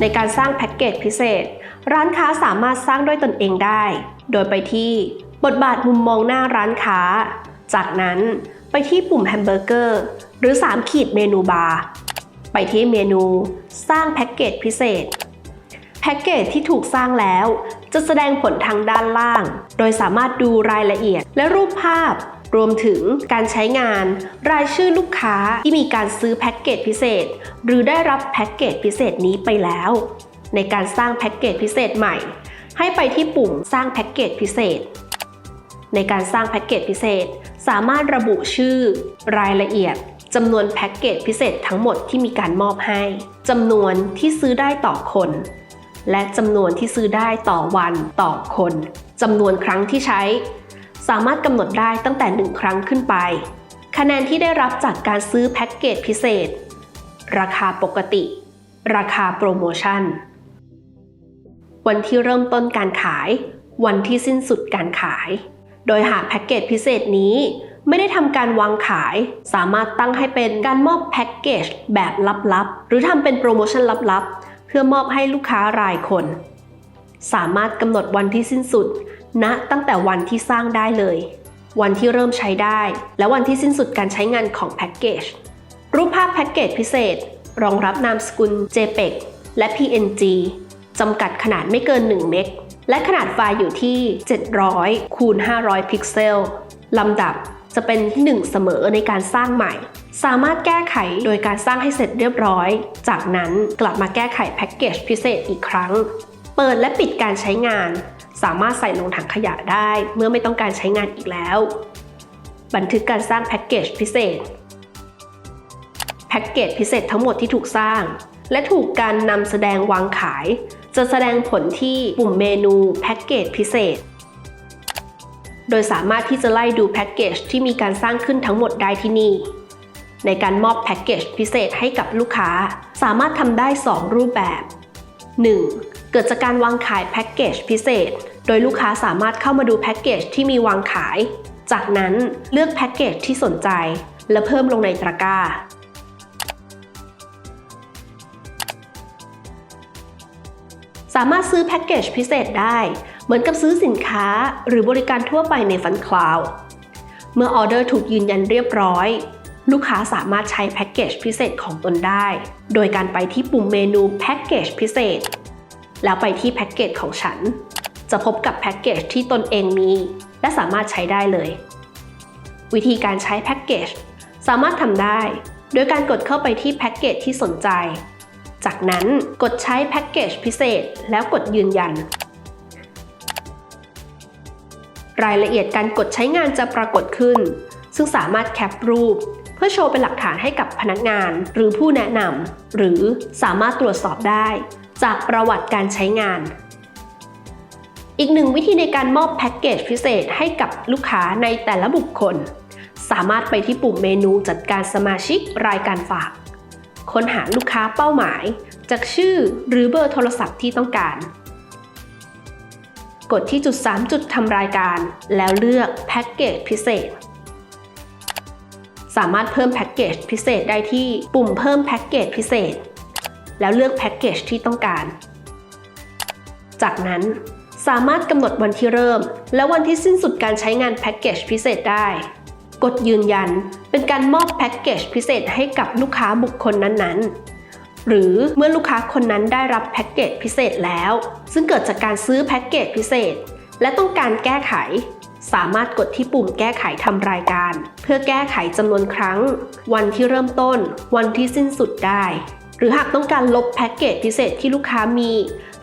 ในการสร้างแพ็กเกจพิเศษ ร้านค้าสามารถสร้างด้วยตนเองได้ โดยไปที่บทบาทมุมมองหน้าร้านค้า จากนั้นไปที่ปุ่มแฮมเบอร์เกอร์หรือ 3 ขีดเมนูบาร์ไปที่เมนูสร้างแพ็กเกจพิเศษ แพ็กเกจที่ถูกสร้างแล้ว จะแสดงผลทางด้านล่าง โดยสามารถดูรายละเอียดและรูปภาพ รวมถึงการใช้งาน รายชื่อลูกค้าที่มีการซื้อแพ็กเกจพิเศษ หรือได้รับแพ็กเกจพิเศษนี้ไปแล้ว ในการสร้างแพ็กเกจพิเศษใหม่ ให้ไปที่ปุ่มสร้างแพ็กเกจพิเศษ ในการสร้างแพ็กเกจพิเศษ สามารถระบุชื่อ รายละเอียดจำนวนแพ็กเกจพิเศษทั้งหมดที่มีการมอบให้จำนวนที่ซื้อได้ต่อคน และจำนวนที่ซื้อได้ต่อวันต่อคนจำนวนครั้งที่ใช้ สามารถกำหนดได้ตั้งแต่ 1 ครั้งขึ้นไป คะแนนที่ได้รับจากการซื้อแพ็กเกจพิเศษ ราคาปกติ ราคาโปรโมชั่น วันที่เริ่มต้นการขาย วันที่สิ้นสุดการขาย โดยหากแพ็กเกจพิเศษนี้ไม่ได้ทำการวางขาย สามารถตั้งให้เป็นการมอบแพ็กเกจแบบลับๆ หรือทำเป็นโปรโมชั่นลับๆ เพื่อมอบให้ลูกค้ารายคน สามารถกำหนดวันที่สิ้นสุด ณตั้งแต่วันที่สร้างได้เลย วันที่เริ่มใช้ได้ และวันที่สิ้นสุดการใช้งานของแพ็กเกจ รูปภาพแพ็กเกจพิเศษ รองรับนามสกุล JPEG และ PNG จำกัดขนาดไม่เกิน 1 เมก และขนาดไฟล์อยู่ที่ 700 คูณ 500 พิกเซล ลำดับจะเป็นที่ 1 เสมอในการสร้างใหม่ สามารถแก้ไขโดยการสร้างให้เสร็จเรียบร้อย จากนั้นกลับมาแก้ไขแพ็กเกจพิเศษอีกครั้ง เปิดและปิดการใช้งาน สามารถใส่ลงถังขยะได้ เมื่อไม่ต้องการใช้งานอีกแล้ว บันทึกการสร้างแพ็กเกจพิเศษ แพ็กเกจพิเศษทั้งหมดที่ถูกสร้าง และถูกการนำแสดงวางขาย จะแสดงผลที่ปุ่มเมนูแพ็กเกจพิเศษ โดยสามารถที่จะไล่ดูแพ็กเกจที่มีการสร้างขึ้นทั้งหมดได้ที่นี่ ในการมอบแพ็กเกจพิเศษให้กับลูกค้า สามารถทำได้ 2 รูปแบบ 1. เกิดจากการวางขายแพ็กเกจพิเศษ โดยลูกค้าสามารถเข้ามาดูแพ็กเกจที่มีวางขาย จากนั้นเลือกแพ็กเกจที่สนใจ และเพิ่มลงในตะกร้าสามารถซื้อแพ็กเกจพิเศษได้ เหมือนกับซื้อสินค้าหรือบริการทั่วไปในฟันคลาวเมื่อออเดอร์ถูกยืนยันเรียบร้อย ลูกค้าสามารถใช้แพ็กเกจพิเศษของตนได้ โดยการไปที่ปุ่มเมนูแพ็กเกจพิเศษ แล้วไปที่แพ็กเกจของฉัน จะพบกับแพ็กเกจที่ตนเองมี และสามารถใช้ได้เลย วิธีการใช้แพ็กเกจสามารถทำได้ โดยการกดเข้าไปที่แพ็กเกจที่สนใจ จากนั้นกดใช้แพ็กเกจพิเศษแล้วกดยืนยัน รายละเอียดการกดใช้งานจะปรากฏขึ้น ซึ่งสามารถแคปรูป เพื่อโชว์เป็นหลักฐานให้กับพนักงาน หรือผู้แนะนำหรือสามารถตรวจสอบได้ จากประวัติการใช้งาน อีกหนึ่งวิธีในการมอบแพ็กเกจพิเศษให้กับลูกค้าในแต่ละบุคคล สามารถไปที่ปุ่มเมนูจัดการสมาชิกรายการฝาก ค้นหาลูกค้าเป้าหมาย จากชื่อหรือเบอร์โทรศัพท์ที่ต้องการ กดที่จุด 3 จุดทำรายการ แล้วเลือกแพ็กเกจพิเศษสามารถเพิ่มแพ็กเกจพิเศษได้ที่ปุ่มเพิ่มแพ็กเกจพิเศษ แล้วเลือกแพ็กเกจที่ต้องการ จากนั้นสามารถกำหนดวันที่เริ่ม และวันที่สิ้นสุดการใช้งานแพ็กเกจพิเศษได้ กดยืนยันเป็นการมอบแพ็กเกจพิเศษให้กับลูกค้าบุคคลนั้นๆ หรือเมื่อลูกค้าคนนั้นได้รับแพ็กเกจพิเศษแล้ว ซึ่งเกิดจากการซื้อแพ็กเกจพิเศษ และต้องการแก้ไข สามารถกดที่ปุ่มแก้ไขทำรายการ เพื่อแก้ไขจำนวนครั้ง วันที่เริ่มต้น วันที่สิ้นสุดได้ หรือหากต้องการลบแพ็กเกจพิเศษที่ลูกค้ามี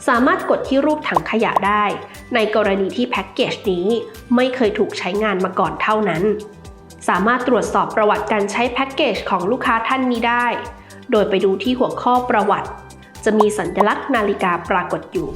สามารถกดที่รูปถังขยะได้ ในกรณีที่แพ็กเกจนี้ไม่เคยถูกใช้งานมาก่อนเท่านั้น สามารถตรวจสอบประวัติการใช้แพ็กเกจของลูกค้าท่านนี้ได้ โดยไปดูที่หัวข้อประวัติ จะมีสัญลักษณ์นาฬิกาปรากฏอยู่